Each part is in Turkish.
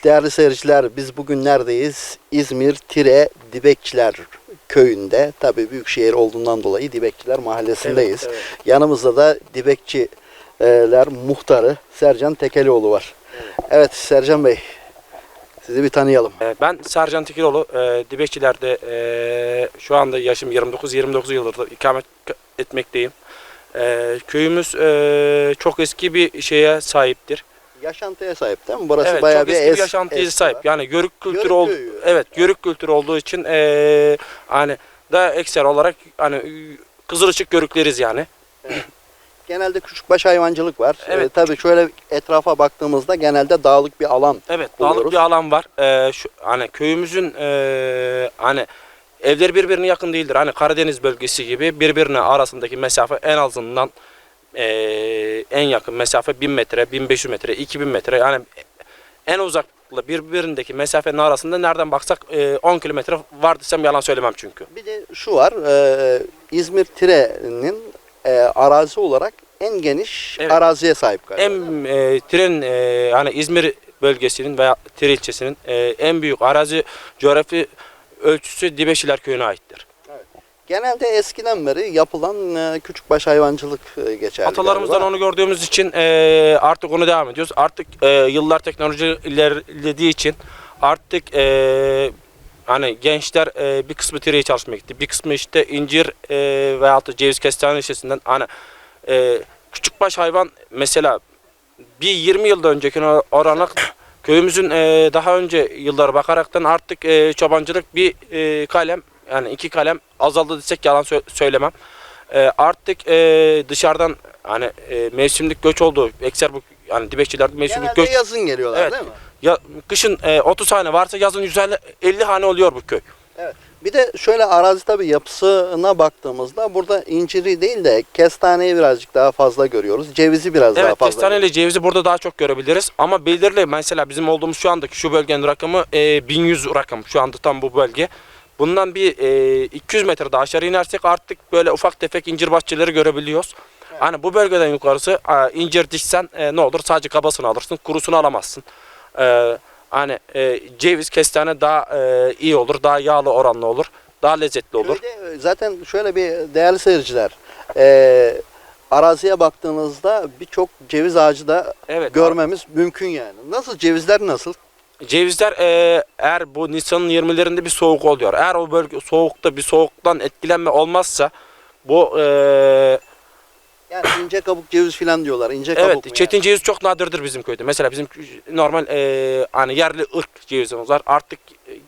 Evet değerli seyirciler biz bugün neredeyiz? İzmir Tire Dibekçiler köyünde. Tabii büyük şehir olduğundan dolayı Dibekçiler mahallesindeyiz. Evet, Yanımızda da Dibekçiler muhtarı Sercan Tekelioğlu var. Evet, Sercan Bey sizi bir tanıyalım. Ee, Ben Sercan Tekiroğlu. E, Dibekçiler'de e, şu anda yaşım 29-29 yıldır ikamet etmekteyim. Köyümüz çok eski bir şeye sahiptir. Yaşantıya sahip değil mi? Burası evet, bayağı bir eski es- bir yaşantıya eski sahip. Yani görük kültürü Yörük oldu. köyü. Evet, yörük kültürü olduğu için e, hani da ekser olarak hani Kızılışık görükleriz yani. Genelde küçükbaş hayvancılık var. Evet. Ee, tabii şöyle etrafa baktığımızda genelde dağlık bir alan. Evet, buluyoruz. dağlık bir alan var. Ee, şu hani köyümüzün e, hani evleri birbirine yakın değildir. Hani Karadeniz bölgesi gibi birbirine arasındaki mesafe en azından e, en yakın mesafe 1000 metre, 1500 metre, 2000 metre. Yani en uzakla birbirindeki mesafenin arasında nereden baksak e, 10 kilometre var desem yalan söylemem çünkü. Bir de şu var. e, İzmir Tire'nin e, arazi olarak en geniş Evet. araziye sahip galiba. En e, tren e, hani İzmir bölgesinin veya Tire ilçesinin e, en büyük arazi coğrafi ölçüsü Dibeşiler köyüne aittir. Genelde eskiden beri yapılan e, küçükbaş hayvancılık e, geçerli Atalarımızdan galiba. onu gördüğümüz için e, artık onu devam ediyoruz. Artık e, yıllar teknoloji ilerlediği için artık e, hani gençler e, bir kısmı tireye çalışmaya gitti. Bir kısmı işte incir e, veyahut da ceviz kestane işlesinden hani e, küçükbaş hayvan mesela bir 20 yılda önceki orana köyümüzün e, daha önce yıllara bakaraktan artık e, çobancılık bir e, kalem yani iki kalem azaldı desek yalan sö- söylemem. E, artık e, dışarıdan hani e, mevsimlik göç oldu. Ekser bu yani dibekçilerde mevsimlik Genelde göç. yazın geliyorlar Evet. değil mi? Ya, kışın e, 30 hane varsa yazın 150 50 hane oluyor bu köy. Bir de şöyle arazi tabii yapısına baktığımızda burada inciri değil de kestaneyi birazcık daha fazla görüyoruz. Cevizi biraz daha Evet fazla. kestane ile cevizi burada daha çok görebiliriz. Ama belirli mesela bizim olduğumuz şu andaki şu bölgenin rakamı e, 1100 rakım. Şu anda tam bu bölge. Bundan bir e, 200 metre daha aşağı inersek artık böyle ufak tefek incir bahçeleri görebiliyoruz. Hani bu bölgeden yukarısı e, incir dişsen e, ne olur sadece kabasını alırsın kurusunu alamazsın. E, hani e, ceviz kestane daha e, iyi olur daha yağlı oranlı olur daha lezzetli olur. Köyde zaten şöyle bir değerli seyirciler. e, araziye baktığınızda birçok ceviz ağacı da Evet. görmemiz mümkün yani. Nasıl cevizler nasıl? Cevizler e, eğer bu Nisan'ın 20'lerinde bir soğuk oluyor. Eğer o bölge soğukta bir soğuktan etkilenme olmazsa bu e, Yani ince kabuk ceviz falan diyorlar. İnce kabuk mu evet çetin ceviz çok nadirdir bizim köyde. Mesela bizim normal e, hani yerli ırk cevizimiz var. Artık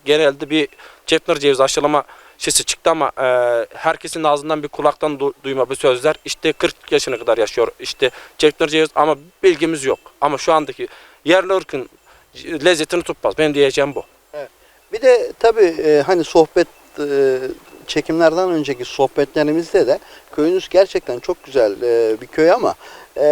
genelde bir çetnir ceviz aşılama şeysi çıktı ama e, herkesin ağzından bir kulaktan du- duyma bir sözler. İşte 40 yaşına kadar yaşıyor. İşte çetnir ceviz ama bilgimiz yok. Ama şu andaki yerli ırkın lezzetini tutmaz. Benim diyeceğim bu. Bir de tabii e, hani sohbet e, çekimlerden önceki sohbetlerimizde de köyünüz gerçekten çok güzel e, bir köy ama e,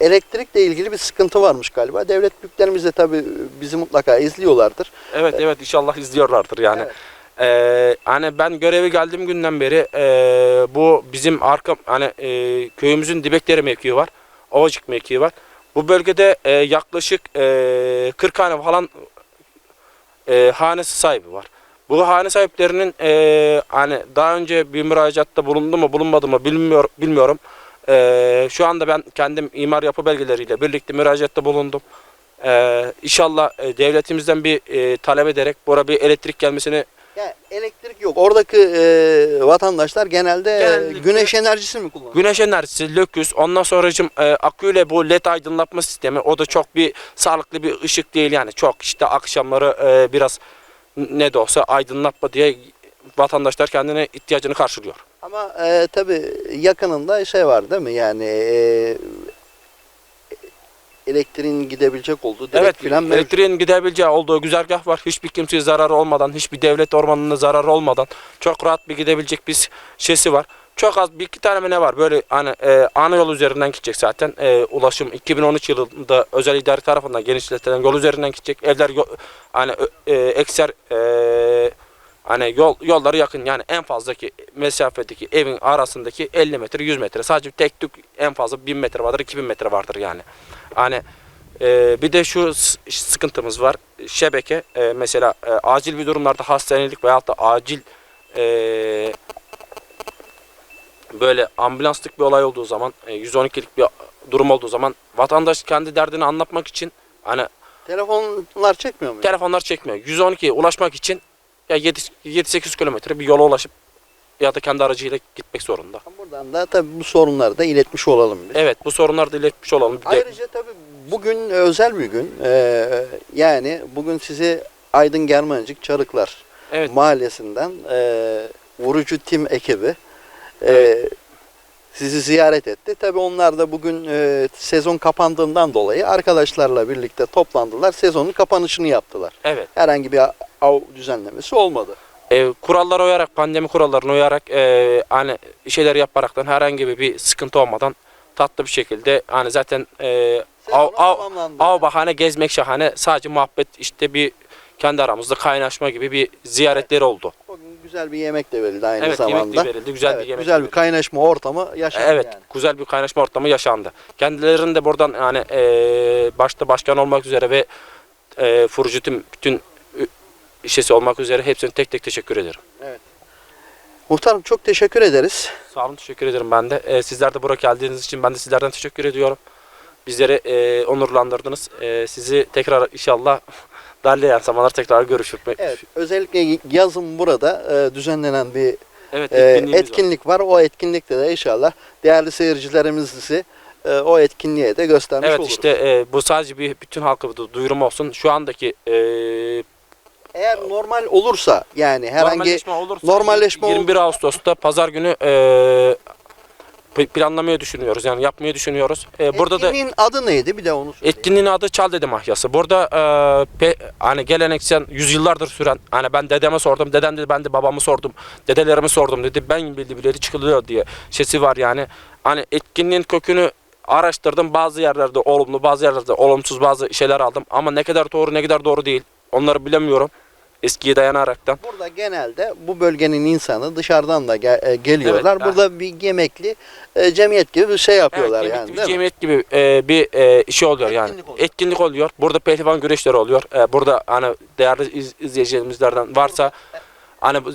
elektrikle ilgili bir sıkıntı varmış galiba. Devlet büyüklerimiz de tabii bizi mutlaka izliyorlardır. Evet evet inşallah izliyorlardır yani. Evet. Ee, hani ben görevi geldiğim günden beri ee, bu bizim arka hani ee, köyümüzün Dibekleri mevkii var. Ovacık mevkii var. Bu bölgede ee, yaklaşık ee, 40 hane falan ee, hanesi sahibi var. Bu hane sahiplerinin ee, hani daha önce bir müracaatta bulundu mu bulunmadı mı bilmiyor, bilmiyorum. Ee, şu anda ben kendim imar yapı belgeleriyle birlikte müracaatta bulundum. Ee, inşallah e, devletimizden bir e, talep ederek buraya bir elektrik gelmesini Yani elektrik yok. Oradaki e, vatandaşlar genelde Genellikle- güneş enerjisi mi kullanıyor? güneş enerjisi, löküs, ondan sonracım e, aküyle bu led aydınlatma sistemi o da çok bir sağlıklı bir ışık değil yani çok işte akşamları e, biraz n- ne de olsa aydınlatma diye vatandaşlar kendine ihtiyacını karşılıyor. Ama e, tabii yakınında şey var değil mi? Yani e, elektriğin gidebilecek olduğu direkt evet filan mevcut. elektriğin gidebileceği olduğu güzergah var. Hiçbir kimseye zararı olmadan, hiçbir devlet ormanına zararı olmadan çok rahat bir gidebilecek bir şeysi var. Çok az bir iki tane mi ne var böyle hani e, ana yol üzerinden gidecek zaten. E, ulaşım 2013 yılında özel idare tarafından genişletilen yol üzerinden gidecek. Evler hani e, ekser e, hani yol yolları yakın yani en fazlaki mesafedeki evin arasındaki 50 metre 100 metre sadece tek tük en fazla 1000 metre vardır 2000 metre vardır yani. Hani E, bir de şu sıkıntımız var. Şebeke e, mesela e, acil bir durumlarda hastanelik veyahut da acil e, böyle ambulanslık bir olay olduğu zaman, e, 112'lik bir durum olduğu zaman vatandaş kendi derdini anlatmak için hani Telefonlar çekmiyor mu? telefonlar çekmiyor. 112'ye ulaşmak için ya 7-8 kilometre bir yola ulaşıp ya da kendi aracıyla gitmek zorunda. Buradan da tabii bu sorunları da iletmiş olalım biz. Evet bu sorunları da iletmiş olalım. Bir de- Ayrıca tabii bugün özel bir gün. Ee, yani bugün sizi Aydın Germancık Çarıklar evet Mahallesi'nden e, vurucu tim ekibi e, sizi ziyaret etti. Tabii onlar da bugün e, sezon kapandığından dolayı arkadaşlarla birlikte toplandılar. Sezonun kapanışını yaptılar. evet. Herhangi bir av düzenlemesi olmadı. E, kurallara uyarak, pandemi kurallarına uyarak e, hani şeyler yaparaktan herhangi bir, sıkıntı olmadan tatlı bir şekilde hani zaten e, av, av, av bahane gezmek şahane sadece muhabbet işte bir kendi aramızda kaynaşma gibi bir ziyaretleri oldu. Bugün güzel bir yemek de verildi aynı evet zamanda. yemek de verildi. Güzel Evet, bir yemek. güzel bir kaynaşma ortamı yaşandı Evet, yani. güzel bir kaynaşma ortamı yaşandı. Kendilerinin de buradan yani e, başta başkan olmak üzere ve e, Furucu tüm bütün işesi olmak üzere hepsine tek tek teşekkür ederim. Muhtarım çok teşekkür ederiz. Sağ olun, teşekkür ederim ben de. E, sizler de buraya geldiğiniz için ben de sizlerden teşekkür ediyorum. Bizleri e, onurlandırdınız. E, sizi tekrar inşallah derleyen zamanlar tekrar görüşür. Evet, özellikle yazın burada e, düzenlenen bir Evet, e, etkinliğimiz etkinlik var. O etkinlikte de inşallah değerli seyircilerimizi e, o etkinliğe de göstermiş Evet oluruz. işte e, bu sadece bir bütün halka bir du- duyurum olsun. Şu andaki e, Eğer normal olursa yani herhangi normalleşme olursa normalleşme 21 Ağustos'ta pazar günü e, planlamayı düşünüyoruz. Yani yapmayı düşünüyoruz. E, burada da etkinliğin adı neydi bir de onu söyleyin. Etkinliğin adı Çal Dede Mahyası. Burada e, pe- hani geleneksel yüzyıllardır süren hani ben dedeme sordum. Dedem dedi ben de babamı sordum. Dedelerimi sordum dedi. Ben bildi bileli çıkılıyor diye şeysi var yani. Hani etkinliğin kökünü araştırdım. Bazı yerlerde olumlu, bazı yerlerde olumsuz bazı şeyler aldım. Ama ne kadar doğru ne kadar doğru değil. Onları bilemiyorum. Eskiye dayanaraktan. Burada genelde bu bölgenin insanı dışarıdan da ge- e, geliyorlar. Evet, Burada bir yemekli e, cemiyet gibi bir şey yapıyorlar evet, yani. değil mi? cemiyet gibi e, bir e, şey oluyor yani. Etkinlik oluyor. Etkinlik oluyor. Burada pehlivan güreşleri oluyor. E, burada hani değerli iz, izleyicilerimizlerden varsa hani bu-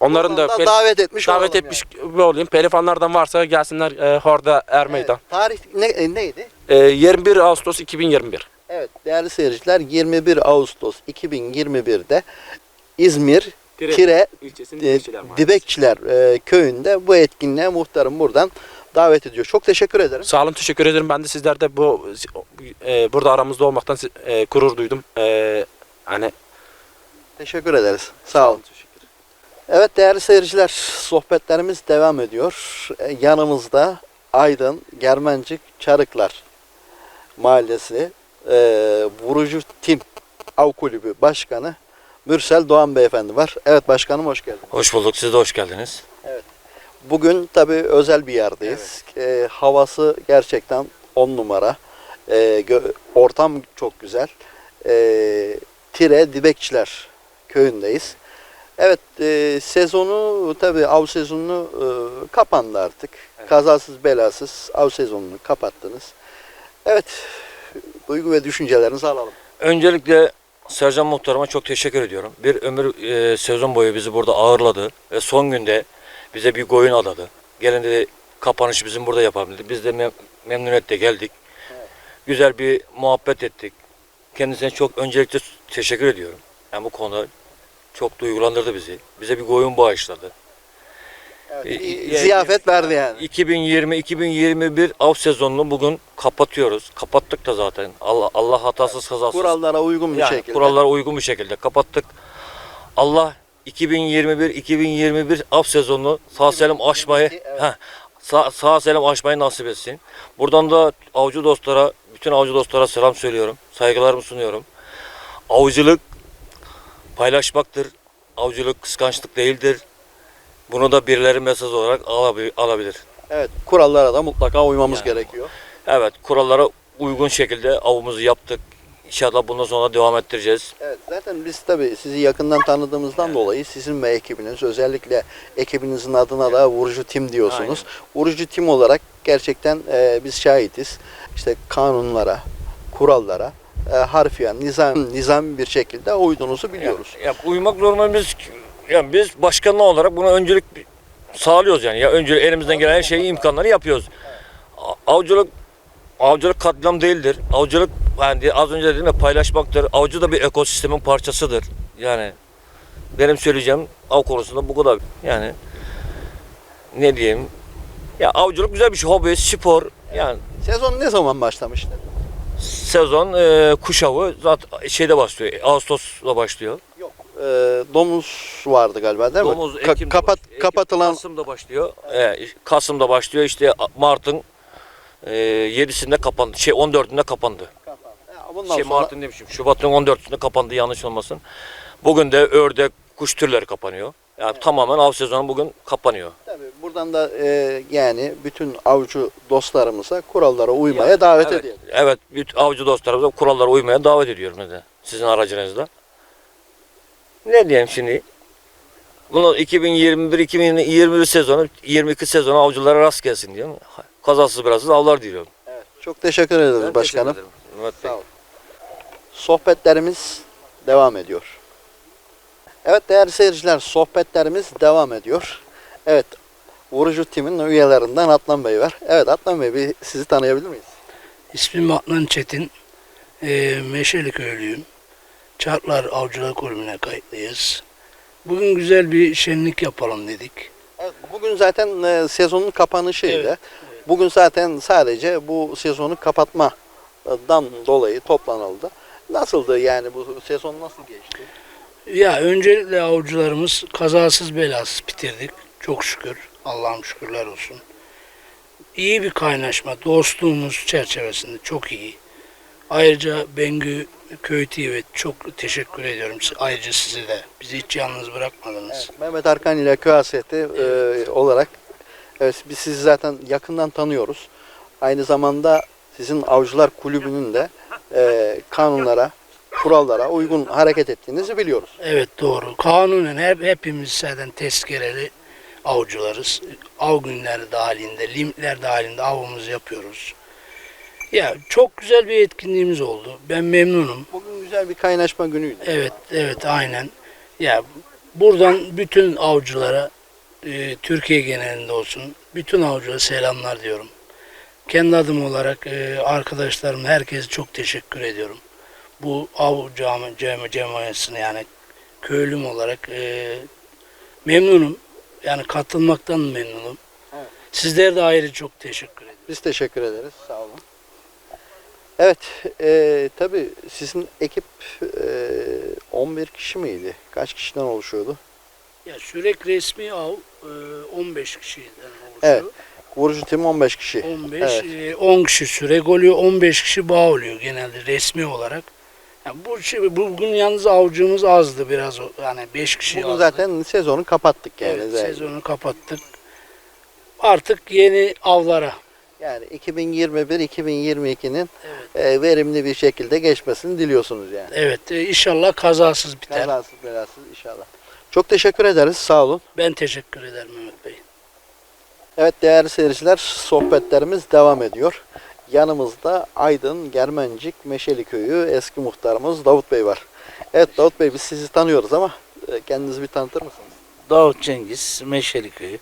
onların da, Buradan pel- davet etmiş davet olalım etmiş gibi olayım. Pehlivanlardan varsa gelsinler e, Horda Er yani. Meydan. Evet, tarih ne, e, neydi? E, 21 Ağustos 2021. Evet değerli seyirciler 21 Ağustos 2021'de İzmir Tire ilçesinde e, Dibekçiler e, köyünde bu etkinliğe muhtarım buradan davet ediyor. Çok teşekkür ederim. Sağ olun teşekkür ederim. Ben de sizler de bu e, burada aramızda olmaktan e, gurur duydum. E, hani Teşekkür ederiz. Sağ olun. Evet değerli seyirciler sohbetlerimiz devam ediyor. E, Yanımızda Aydın Germencik Çarıklar Mahallesi e, Vurucu Tim Av Kulübü Başkanı Mürsel Doğan Beyefendi var. Evet başkanım hoş geldin. Hoş bulduk. Siz de hoş geldiniz. Bugün tabii özel bir yerdeyiz. E, havası gerçekten on numara. E, gö- ortam çok güzel. E, Tire Dibekçiler köyündeyiz. Evet e, sezonu tabii av sezonunu e, kapandı artık. Kazasız belasız av sezonunu kapattınız. Evet duygu ve düşüncelerinizi alalım. Öncelikle Sercan Muhtarıma çok teşekkür ediyorum. Bir ömür e, sezon boyu bizi burada ağırladı ve son günde bize bir koyun adadı. Gelin dedi kapanışı bizim burada yapalım dedi. Biz de mem- memnuniyetle geldik. Güzel bir muhabbet ettik. Kendisine çok öncelikle teşekkür ediyorum. Yani bu konuda çok duygulandırdı bizi. Bize bir koyun bağışladı. Evet, E, e, ziyafet verdi yani. 2020-2021 av sezonunu bugün kapatıyoruz. Kapattık da zaten. Allah Allah hatasız kazasız. Kurallara uygun bir yani şekilde. kurallara uygun bir şekilde kapattık. Allah 2021-2021 av sezonunu sağ selim aşmayı evet. heh, sağ, sağ selim aşmayı nasip etsin. Buradan da avcı dostlara, bütün avcı dostlara selam söylüyorum. Saygılarımı sunuyorum. Avcılık paylaşmaktır. Avcılık kıskançlık değildir. Bunu da birileri mesaj olarak alabi- alabilir. Evet kurallara da mutlaka uymamız Yani. gerekiyor. Evet, kurallara uygun şekilde avımızı yaptık. İnşallah bundan sonra devam ettireceğiz. Evet zaten biz tabii sizi yakından tanıdığımızdan dolayı sizin ve ekibiniz özellikle ekibinizin adına da vurucu tim diyorsunuz. Vurucu tim olarak gerçekten e, biz şahitiz. İşte kanunlara, kurallara e, harfiyen nizam nizam bir şekilde uyduğunuzu biliyoruz. Ya, uymak zorunda biz yani biz başkanlar olarak buna öncelik sağlıyoruz yani. Ya önce elimizden gelen her şeyi imkanları yapıyoruz. Avcılık avcılık katliam değildir. Avcılık yani az önce dediğim gibi paylaşmaktır. Avcı da bir ekosistemin parçasıdır. Yani benim söyleyeceğim av konusunda bu kadar. Yani ne diyeyim? Ya avcılık güzel bir şey. Hobi, spor. Yani Sezon ne zaman başlamıştı? sezon e, kuş avı zaten şeyde başlıyor. Ağustos'la başlıyor. Yok. E, domuz vardı galiba değil mi? Domuz Ka- kapat. Ekim, kapatılan Kasım'da başlıyor. Ee, Kasım'da başlıyor. İşte Mart'ın e, 7'sinde kapandı. Şey 14'ünde kapandı. Ya bundan şey sonra Mart'ın demişim. Şubat'ın 14'ünde kapandı yanlış olmasın. Bugün de ördek, kuş türleri kapanıyor. Yani tamamen av sezonu bugün kapanıyor. tabii buradan da e, yani bütün avcı dostlarımıza kurallara uymaya Yani, davet evet, ediyoruz. Evet, bütün avcı dostlarımıza kurallara uymaya davet ediyorum de. Sizin aracınızda. Ne diyeyim şimdi? Bunu 2021-2021 sezonu, 22 sezonu avcılara rast gelsin diyorum. Kazasız belasız avlar diliyorum. Evet. Çok teşekkür ederiz Ben başkanım. teşekkür ederim. Sağ olun. Sohbetlerimiz devam ediyor. Evet değerli seyirciler sohbetlerimiz devam ediyor. Evet Vurucu Tim'in üyelerinden Atlan Bey var. Evet Atlan Bey bir sizi tanıyabilir miyiz? İsmim Adnan Çetin. Ee, Meşeli köylüyüm. Çarklar Avcılar Kulübü'ne kayıtlıyız. Bugün güzel bir şenlik yapalım dedik. Evet, bugün zaten e, sezonun kapanışıydı. Evet, Bugün zaten sadece bu sezonu kapatmadan dolayı toplanıldı. Nasıldı yani bu sezon nasıl geçti? Ya öncelikle avcılarımız kazasız belasız bitirdik. Çok şükür. Allah'ım şükürler olsun. İyi bir kaynaşma, dostluğumuz çerçevesinde çok iyi. Ayrıca Bengü Köy TV çok teşekkür ediyorum. Ayrıca size de. Bizi hiç yalnız bırakmadınız. Evet, Mehmet Arkan ile Köaseti e, olarak evet, biz sizi zaten yakından tanıyoruz. Aynı zamanda sizin Avcılar Kulübü'nün de e, kanunlara, kurallara uygun hareket ettiğinizi biliyoruz. Evet doğru. Kanunen hep, hepimiz zaten tezkereli avcılarız. Av günleri dahilinde, limitler dahilinde avımızı yapıyoruz. Ya çok güzel bir etkinliğimiz oldu. Ben memnunum. Bugün güzel bir kaynaşma günüydü. Evet, evet aynen. Ya buradan bütün avcılara, e, Türkiye genelinde olsun, bütün avcılara selamlar diyorum. Kendi adım olarak e, arkadaşlarım, herkese çok teşekkür ediyorum. Bu av cami, cami, camiasına yani köylüm olarak e, memnunum. Yani katılmaktan memnunum. Evet. Sizlere de ayrı çok teşekkür ederim. Biz teşekkür ederiz. Sağ olun. Evet, e, tabii sizin ekip e, 11 kişi miydi? Kaç kişiden oluşuyordu? Ya sürekli resmi av e, 15 kişiden oluşuyor. Evet. Vurucu tim 15 kişi. 15, Evet. e, 10 kişi sürek oluyor, 15 kişi bağ oluyor genelde resmi olarak. Yani bu şey, bugün yalnız avcımız azdı biraz yani 5 kişi Bugün azdı. zaten sezonu kapattık yani. evet, zaten. sezonu kapattık. Artık yeni avlara. Yani 2021-2022'nin Evet. e, verimli bir şekilde geçmesini diliyorsunuz yani. Evet, e, inşallah kazasız biter. Kazasız belasız inşallah. Çok teşekkür ederiz. Sağ olun. Ben teşekkür ederim Mehmet Bey. Evet değerli seyirciler sohbetlerimiz devam ediyor. Yanımızda Aydın Germencik Meşeli Köyü eski muhtarımız Davut Bey var. Evet Davut Bey biz sizi tanıyoruz ama e, kendinizi bir tanıtır mısınız? Davut Cengiz, Meşeli Köyü.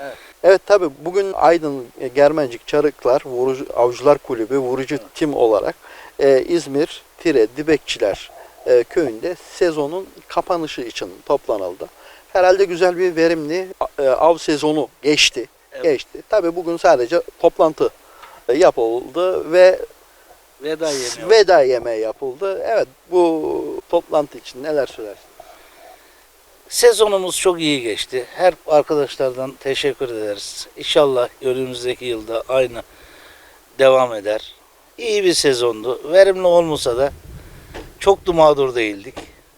Evet tabi bugün Aydın e, Germencik Çarıklar Vurucu, Avcılar Kulübü vurucu tim olarak e, İzmir Tire Dibekçiler e, köyünde sezonun kapanışı için toplanıldı. Herhalde güzel bir verimli e, av sezonu geçti. Evet. Geçti. Tabi bugün sadece toplantı e, yapıldı ve Veda yemeği. veda yemeği yapıldı. Evet bu toplantı için neler söylersiniz? Sezonumuz çok iyi geçti. Her arkadaşlardan teşekkür ederiz. İnşallah önümüzdeki yılda aynı devam eder. İyi bir sezondu. Verimli olmasa da çok da mağdur değildik.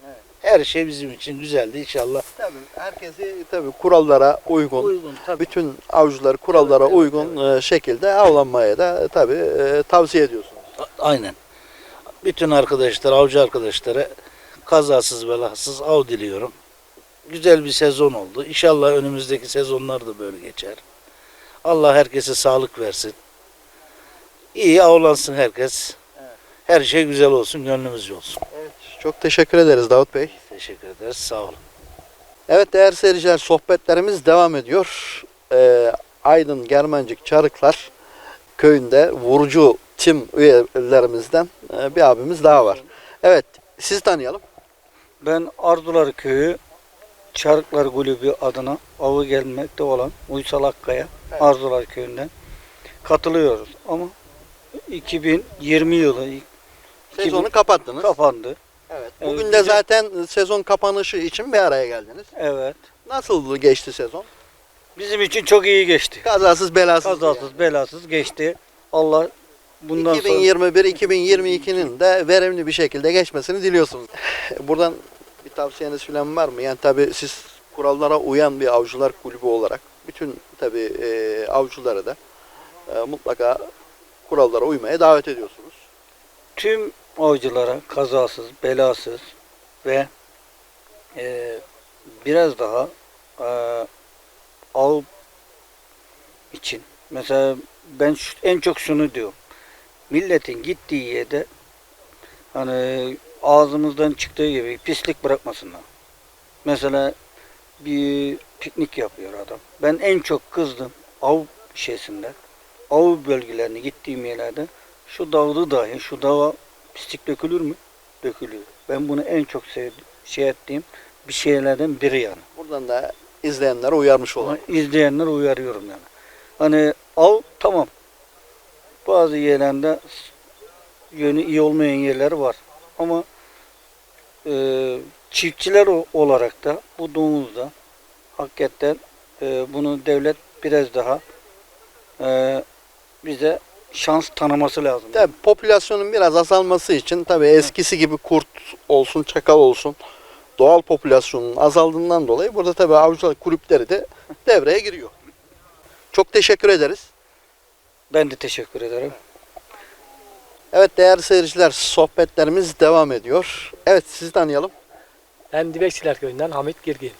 Evet. Her şey bizim için güzeldi inşallah. Tabii herkesi tabii kurallara uygun Uygun tabii. bütün avcıları kurallara Evet, evet, uygun e, şekilde avlanmaya da tabii e, tavsiye ediyorsunuz. Aynen. Bütün arkadaşlar, avcı arkadaşlara kazasız belasız av diliyorum. Güzel bir sezon oldu. İnşallah önümüzdeki sezonlar da böyle geçer. Allah herkese sağlık versin. İyi avlansın herkes. Evet. Her şey güzel olsun, gönlümüzce olsun. Çok teşekkür ederiz Davut Bey. Teşekkür ederiz. Sağ olun. Evet değerli seyirciler sohbetlerimiz devam ediyor. Ee, Aydın Germencik Çarıklar köyünde vurucu tim üyelerimizden e, bir abimiz daha var. Evet sizi tanıyalım. Ben Ardular Köyü Çarıklar Kulübü adına avı gelmekte olan Uysal Akkaya Ardular Köyü'nden katılıyoruz. Ama 2020 yılı Sezonu kapattınız. kapandı. Evet. Evet, Bugün de güzel. zaten sezon kapanışı için bir araya geldiniz. Evet. Nasıl geçti sezon? Bizim için çok iyi geçti. Kazasız belasız. Kazasız belasız geçti. Allah bundan sonra 2021-2022'nin de verimli bir şekilde geçmesini diliyorsunuz. Buradan bir tavsiyeniz falan var mı? Yani tabii siz kurallara uyan bir avcılar kulübü olarak bütün tabii e, avcıları da e, mutlaka kurallara uymaya davet ediyorsunuz. tüm avcılara kazasız, belasız ve e, biraz daha e, av için mesela ben şu- en çok şunu diyorum. Milletin gittiği yerde hani ağzımızdan çıktığı gibi pislik bırakmasınlar. Mesela bir piknik yapıyor adam. Ben en çok kızdım av şeysinde. Av bölgelerine gittiğim yerlerde şu dağda dahi şu dağa pislik dökülür mü? Dökülüyor. Ben bunu en çok sev şey ettiğim bir şeylerden biri yani. Buradan da izleyenlere uyarmış olalım. izleyenler uyarıyorum yani. Hani av tamam. Bazı yerlerde yönü iyi olmayan yerler var. Ama e, çiftçiler olarak da bu domuzda hakikaten e, bunu devlet biraz daha e, bize şans tanıması lazım. Tabii popülasyonun biraz azalması için tabii eskisi gibi kurt olsun, çakal olsun doğal popülasyonun azaldığından dolayı burada tabii avcılar kulüpleri de devreye giriyor. Çok teşekkür ederiz. Ben de teşekkür ederim. Evet değerli seyirciler sohbetlerimiz devam ediyor. Evet sizi tanıyalım. Ben Dibekçiler Köyü'nden Hamit Girgin.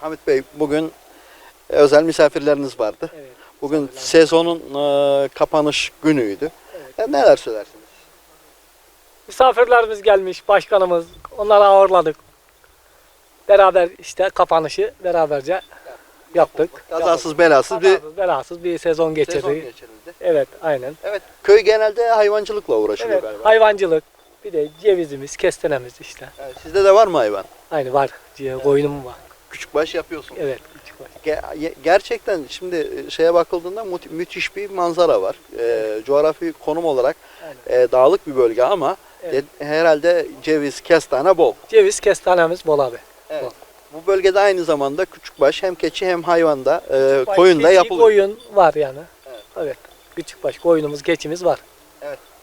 Hamit Bey bugün özel misafirleriniz vardı. Evet. Bugün sezonun e, kapanış günüydü. E, neler söylersiniz? Misafirlerimiz gelmiş, başkanımız. Onları ağırladık. Beraber işte kapanışı beraberce yaptık. Kazasız belasız bir Kazasız, belasız bir sezon geçirdik. sezon geçirildi. Evet, aynen. Evet köy genelde hayvancılıkla uğraşıyor Evet, galiba. hayvancılık. Bir de cevizimiz, kestenemiz işte. Evet, sizde de var mı hayvan? Aynı var. Ce- Koyunum var. Küçükbaş yapıyorsun. Evet, küçük var. Ge- ye- gerçekten şimdi şeye bakıldığında mü- müthiş bir manzara var. Ee, coğrafi konum olarak e, dağlık bir bölge ama Evet. de- herhalde ceviz, kestane bol. Ceviz, kestanemiz bol abi. Bu bölgede aynı zamanda küçükbaş hem keçi hem hayvanda e, Baş, koyun da keçi, yapılıyor. Koyun var yani. Evet. Evet. Küçükbaş koyunumuz, keçimiz var.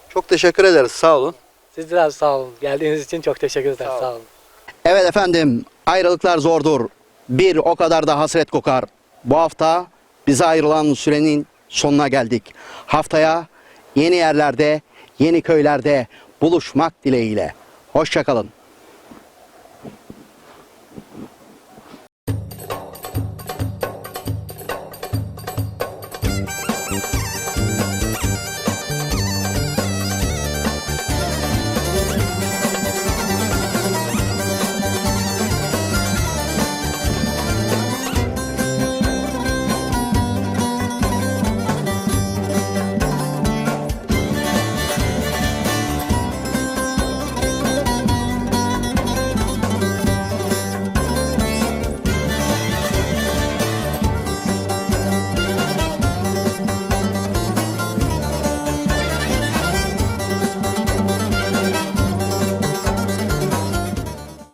Çok teşekkür ederiz. Sağ olun. Sizler sağ olun. Geldiğiniz için çok teşekkür ederim. Sağ olun. Sağ olun. Evet efendim ayrılıklar zordur. Bir o kadar da hasret kokar. Bu hafta bize ayrılan sürenin sonuna geldik. Haftaya yeni yerlerde, yeni köylerde buluşmak dileğiyle. Hoşçakalın.